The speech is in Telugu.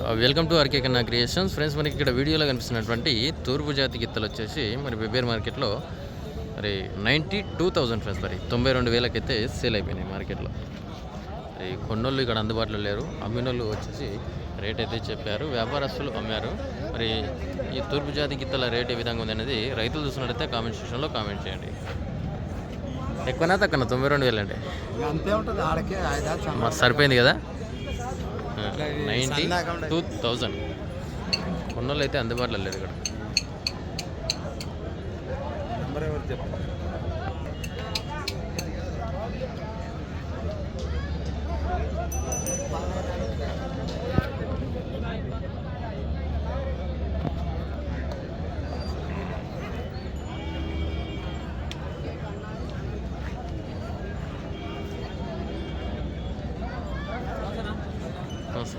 Welcome to RK Kanna creations friends మనకి ఇక్కడ వీడియోలో కనిపిస్తున్నటువంటి తూర్పు జాతి గిత్తలు వచ్చేసి మరి వెబ్బేర్ మార్కెట్లో మరి నైంటీ టూ థౌజండ్ ఫ్రెండ్స్ మరి. తొంభై రెండు వేలకైతే సేల్ అయిపోయినాయి మార్కెట్లో. ఈ కొన్నోళ్ళు ఇక్కడ అందుబాటులో లేరు. అమ్మినోళ్ళు వచ్చేసి రేట్ అయితే చెప్పారు. వ్యాపారస్తులు అమ్మారు. మరి ఈ తూర్పు జాతి గిత్తల రేట్ ఏ విధంగా ఉంది అనేది రైతులు చూసినట్టయితే కామెంట్ సెక్షన్లో కామెంట్ చేయండి. ఎక్కువనా తక్కువ తొంభై రెండు వేలు అండి అంతే ఉంటుంది. ఆడకే ఐదారు మస్తు సరిపోయింది కదా? Ninety two thousand. కొన్నోళ్ళు అయితే అందుబాటులో లేదు ఇక్కడ. నమస్తే